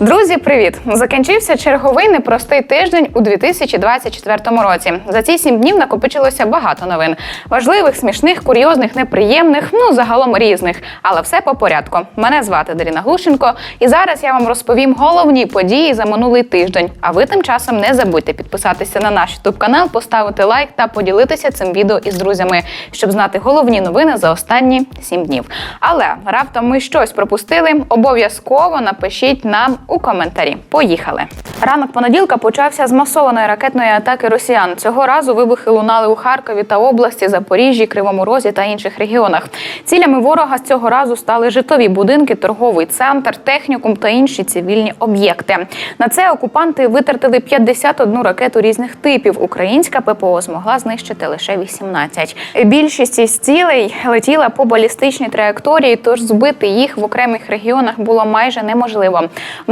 Друзі, привіт! Закінчився черговий непростий тиждень у 2024 році. За ці сім днів накопичилося багато новин: важливих, смішних, курйозних, неприємних, ну загалом різних. Але все по порядку. Мене звати Даріна Глушенко, і зараз я вам розповім головні події за минулий тиждень. А ви тим часом не забудьте підписатися на наш ютуб канал, поставити лайк та поділитися цим відео із друзями, щоб знати головні новини за останні сім днів. Але раптом ми щось пропустили. Обов'язково напишіть нам у коментарі. Поїхали. Ранок понеділка почався з масованої ракетної атаки росіян. Цього разу вибухи лунали у Харкові та області, Запоріжжі, Кривому Розі та інших регіонах. Цілями ворога з цього разу стали житлові будинки, торговий центр, технікум та інші цивільні об'єкти. На це окупанти витратили 51 ракету різних типів. Українська ППО змогла знищити лише 18. Більшість із цілей летіла по балістичній траєкторії, тож збити їх в окремих регіонах було майже неможливо.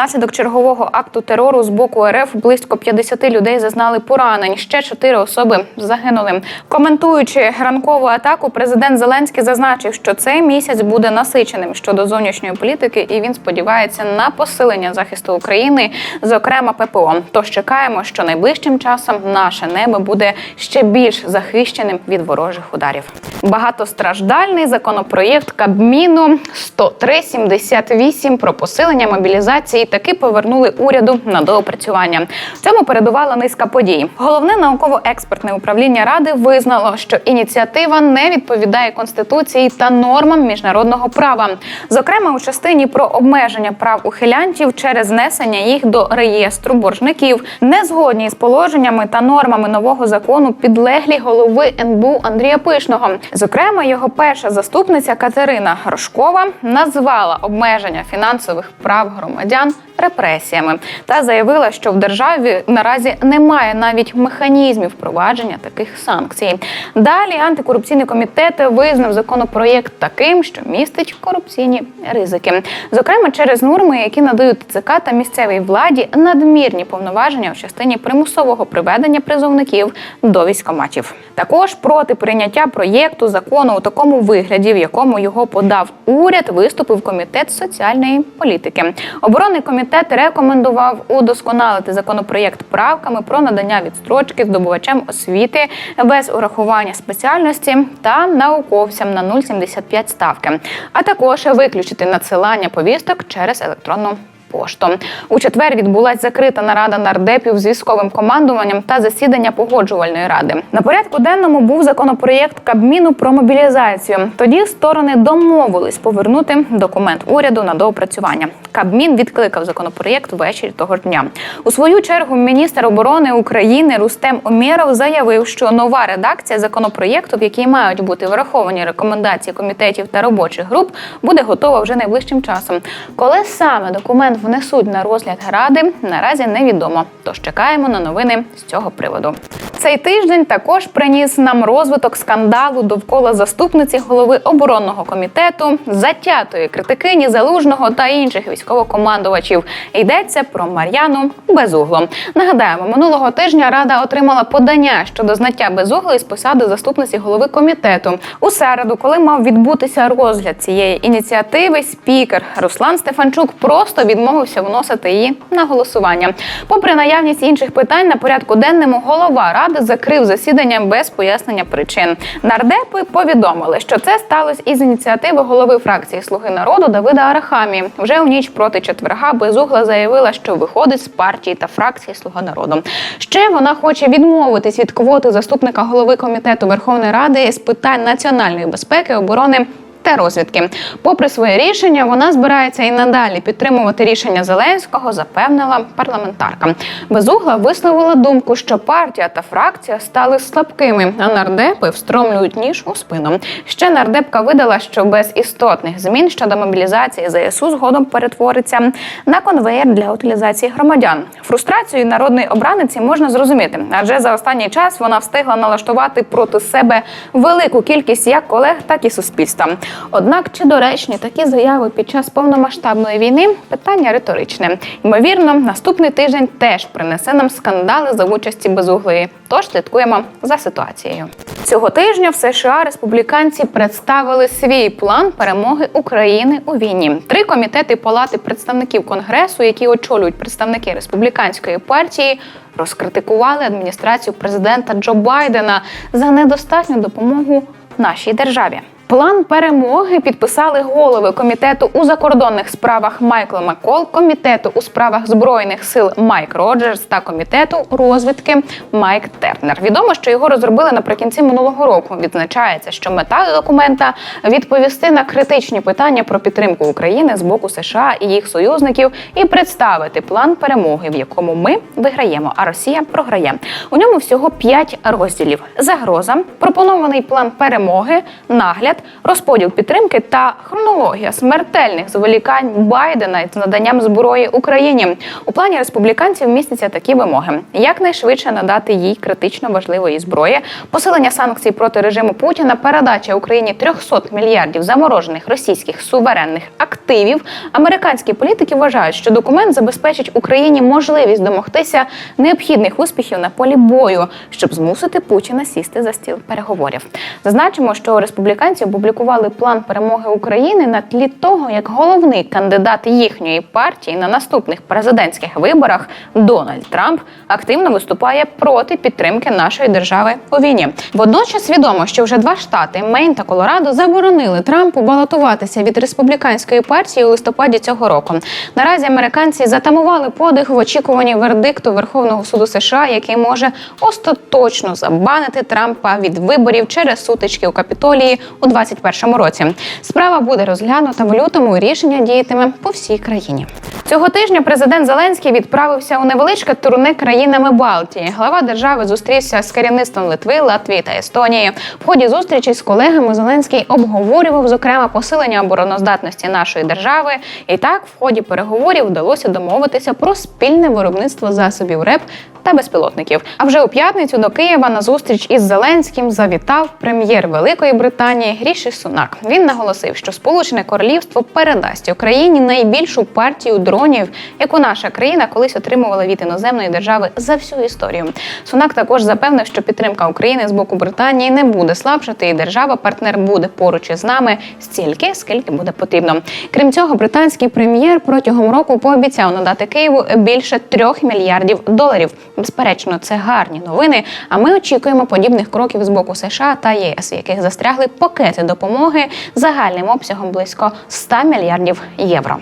Внаслідок чергового акту терору з боку РФ близько 50 людей зазнали поранень. Ще 4 особи загинули. Коментуючи ранкову атаку, президент Зеленський зазначив, що цей місяць буде насиченим щодо зовнішньої політики, і він сподівається на посилення захисту України, зокрема ППО. Тож чекаємо, що найближчим часом наше небо буде ще більш захищеним від ворожих ударів. Багатостраждальний законопроєкт Кабміну 103.78 про посилення мобілізації таки повернули уряду на доопрацювання. Цьому передувала низка подій. Головне науково-експертне управління ради визнало, що ініціатива не відповідає конституції та нормам міжнародного права, зокрема у частині про обмеження прав ухилянтів через внесення їх до реєстру боржників, не згодні з положеннями та нормами нового закону підлеглі голови НБУ Андрія Пишного. Зокрема, його перша заступниця Катерина Грошкова назвала обмеження фінансових прав громадян репресіями та заявила, що в державі наразі немає навіть механізмів впровадження таких санкцій. Далі антикорупційний комітет визнав законопроєкт таким, що містить корупційні ризики, зокрема через норми, які надають ЦК та місцевій владі надмірні повноваження в частині примусового приведення призовників до військоматів. Також проти прийняття проєкту закону у такому вигляді, в якому його подав уряд, виступив комітет соціальної політики. Оборонний комітет рекомендував удосконалити законопроєкт правками про надання відстрочки здобувачам освіти без урахування спеціальності та науковцям на 0,75 ставки, а також виключити надсилання повісток через електронну пошту. У четвер відбулася закрита нарада нардепів з військовим командуванням та засідання погоджувальної ради. На порядку денному був законопроєкт Кабміну про мобілізацію. Тоді сторони домовились повернути документ уряду на доопрацювання. Кабмін відкликав законопроєкт ввечері того ж дня. У свою чергу міністр оборони України Рустем Омєров заявив, що нова редакція законопроєкту, в якій мають бути враховані рекомендації комітетів та робочих груп, буде готова вже найближчим часом. Коли саме документ внесуть на розгляд ради, наразі невідомо. Тож чекаємо на новини з цього приводу. Цей тиждень також приніс нам розвиток скандалу довкола заступниці голови оборонного комітету, затятої критикині залужного та інших військовокомандувачів. Йдеться про Мар'яну Безугло. Нагадаємо, минулого тижня рада отримала подання щодо знаття безуглої з посади заступниці голови комітету. У середу, коли мав відбутися розгляд цієї ініціативи, спікер Руслан Стефанчук просто відмовився вносити її на голосування. Попри наявність інших питань на порядку денному, голова ради закрив засідання без пояснення причин. Нардепи повідомили, що це сталося із ініціативи голови фракції Слуги народу Давида Арахамі. Вже у ніч проти четверга безугла заявила, що виходить з партії та фракції Слуга народу. Ще вона хоче відмовитись від квоти заступника голови комітету Верховної Ради з питань національної безпеки, оборони та розвідки. Попри своє рішення, вона збирається і надалі підтримувати рішення Зеленського, запевнила парламентарка. Безугла висловила думку, що партія та фракція стали слабкими, а нардепи встромлюють ніж у спину. Ще нардепка видала, що без істотних змін щодо мобілізації ЗСУ згодом перетвориться на конвеєр для утилізації громадян. Фрустрацію народної обраниці можна зрозуміти, адже за останній час вона встигла налаштувати проти себе велику кількість як колег, так і суспільства. Однак, чи доречні такі заяви під час повномасштабної війни питання риторичне. Ймовірно, наступний тиждень теж принесе нам скандали за участі безуглої. Тож слідкуємо за ситуацією. Цього тижня в США республіканці представили свій план перемоги України у війні. Три комітети палати представників конгресу, які очолюють представники республіканської партії, розкритикували адміністрацію президента Джо Байдена за недостатню допомогу нашій державі. План перемоги підписали голови комітету у закордонних справах Майкл Макол, комітету у справах збройних сил Майк Роджерс та комітету розвідки Майк Тернер. Відомо, що його розробили наприкінці минулого року. Відзначається, що мета документа відповісти на критичні питання про підтримку України з боку США і їх союзників і представити план перемоги, в якому ми виграємо, а Росія програє. У ньому всього п'ять розділів: загроза, пропонований план перемоги, нагляд розподіл підтримки та хронологія смертельних зволікань Байдена з наданням зброї Україні. У плані республіканців містяться такі вимоги: якнайшвидше надати їй критично важливої зброї, посилення санкцій проти режиму Путіна, передача Україні 300 мільярдів заморожених російських суверенних активів. Американські політики вважають, що документ забезпечить Україні можливість домогтися необхідних успіхів на полі бою, щоб змусити Путіна сісти за стіл переговорів. Зазначимо, що республіканці опублікували план перемоги України на тлі того, як головний кандидат їхньої партії на наступних президентських виборах Дональд Трамп активно виступає проти підтримки нашої держави у війні. Водночас відомо, що вже два штати Мейн та Колорадо заборонили Трампу балотуватися від республіканської партії у листопаді цього року. Наразі американці затамували подих в очікуванні вердикту Верховного суду США, який може остаточно забанити Трампа від виборів через сутички у Капітолії у 2021 році. Справа буде розглянута в лютому. Рішення діятиме по всій країні. Цього тижня президент Зеленський відправився у невеличке турне країнами Балтії. Глава держави зустрівся з керівництвом Литви, Латвії та Естонії. В ході зустрічі з колегами Зеленський обговорював зокрема посилення обороноздатності нашої держави. І так, в ході переговорів вдалося домовитися про спільне виробництво засобів РЕП та безпілотників. А вже у п'ятницю до Києва на зустріч із Зеленським завітав прем'єр Великої Британії Гріші Сунак. Він наголосив, що Сполучене Королівство передасть Україні найбільшу партію дронів, яку наша країна колись отримувала від іноземної держави за всю історію. Сунак також запевнив, що підтримка України з боку Британії не буде слабшати, і держава-партнер буде поруч із нами стільки, скільки буде потрібно. Крім цього, британський прем'єр протягом року пообіцяв надати Києву більше трьох мільярдів доларів. Безперечно, це гарні новини. А ми очікуємо подібних кроків з боку США та ЄС, яких застрягли пакети допомоги загальним обсягом близько 100 мільярдів євро.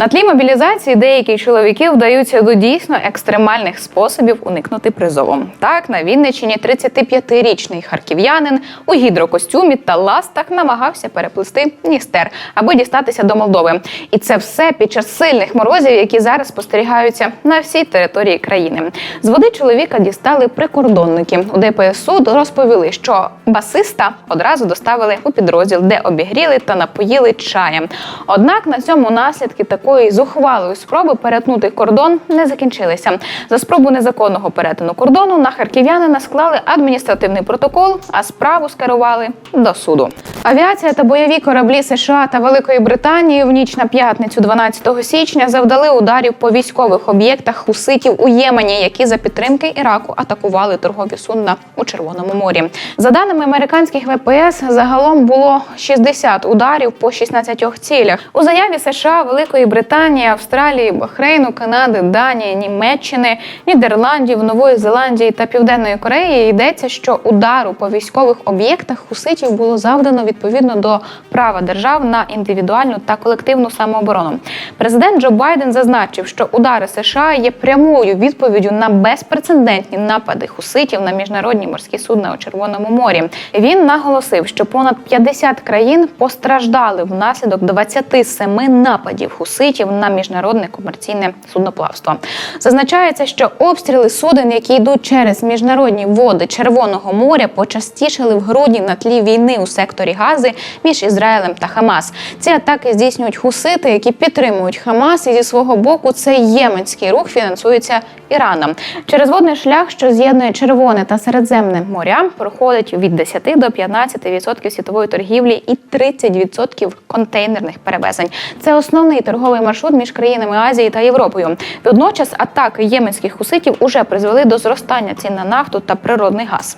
На тлі мобілізації деякі чоловіки вдаються до дійсно екстремальних способів уникнути призову. Так на Вінниччині 35-річний харків'янин у гідрокостюмі та ластах намагався переплисти Дністер, аби дістатися до Молдови. І це все під час сильних морозів, які зараз спостерігаються на всій території країни. З води чоловіка дістали прикордонники. У ДПСУ розповіли, що басиста одразу доставили у підрозділ, де обігріли та напоїли чаєм. Однак на цьому наслідки такої зухвалої спроби перетнути кордон не закінчилися. За спробу незаконного перетину кордону на харків'янина склали адміністративний протокол, а справу скерували до суду. Авіація та бойові кораблі США та Великої Британії в ніч на п'ятницю, 12 січня, завдали ударів по військових об'єктах хуситів у Ємені, які за підтримки Іраку атакували торгові судна у Червоному морі. За даними американських ВПС, загалом було 60 ударів по 16 цілях. У заяві США, Великої Британії, Австралії, Бахрейну, Канади, Данії, Німеччини, Нідерландів, Нової Зеландії та Південної Кореї йдеться, що удару по військових об'єктах хуситів було завдано відповідно до права держав на індивідуальну та колективну самооборону. Президент Джо Байден зазначив, що удари США є прямою відповіддю на безпрецедентні напади хуситів на міжнародні морські судна у Червоному морі. Він наголосив, що понад 50 країн постраждали внаслідок 27 нападів хуситів на міжнародне комерційне судноплавство. Зазначається, що обстріли суден, які йдуть через міжнародні води Червоного моря, почастішали в грудні на тлі війни у секторі Гази між Ізраїлем та Хамас. Ці атаки здійснюють хусити, які підтримують Хамас, і зі свого боку цей єменський рух фінансується Іраном. Через водний шлях, що з'єднує Червоне та Середземне моря, проходить від 10 до 15% світової військової торгівлі і 30% контейнерних перевезень. Це основний торговий маршрут між країнами Азії та Європою. Водночас атаки єменських хуситів уже призвели до зростання цін на нафту та природний газ.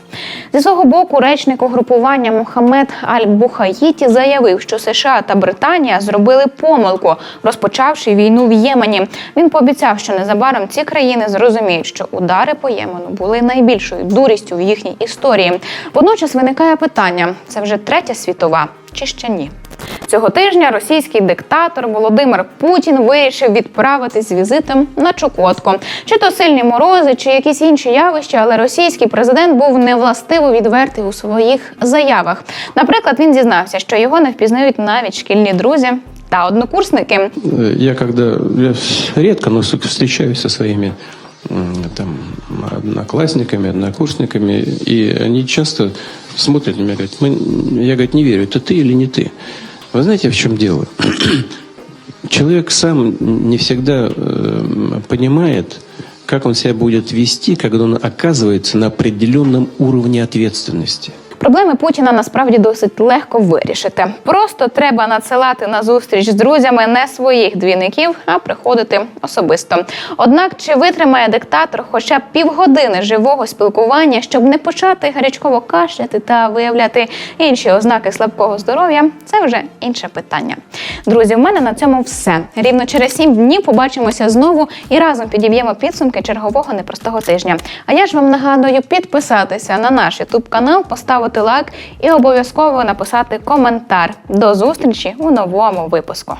Зі свого боку, речник угрупування Мохамед Аль-Бухаїті заявив, що США та Британія зробили помилку, розпочавши війну в Ємені. Він пообіцяв, що незабаром ці країни зрозуміють, що удари по Ємену були найбільшою дурістю в їхній історії. Водночас виникає питання: це вже третя світова чи ще ні? Цього тижня російський диктатор Володимир Путін вирішив відправитись з візитом на Чукотку. Чи то сильні морози, чи якісь інші явища, але російський президент був невластиво відвертий у своїх заявах. Наприклад, він зізнався, що його не впізнають навіть шкільні друзі та однокурсники. Э, Я когда я редко, но с- встречаюсь со своими м, там одноклассниками, однокурсниками, и они часто смотрят на меня, говорят, «Мы- я говорит, не верю, это ты или не ты. Вы знаете, в чем дело? Человек сам не всегда э, понимает, как он себя будет вести, когда он оказывается на определенном уровне ответственности. Проблеми Путіна насправді досить легко вирішити. Просто треба надсилати на зустріч з друзями не своїх двійників, а приходити особисто. Однак, чи витримає диктатор хоча б півгодини живого спілкування, щоб не почати гарячково кашляти та виявляти інші ознаки слабкого здоров'я, це вже інше питання. Друзі, в мене на цьому все. Рівно через сім днів побачимося знову і разом підіб'ємо підсумки чергового непростого тижня. А я ж вам нагадую підписатися на наш ютуб канал, поставити лайк і обов'язково написати коментар. До зустрічі у новому випуску.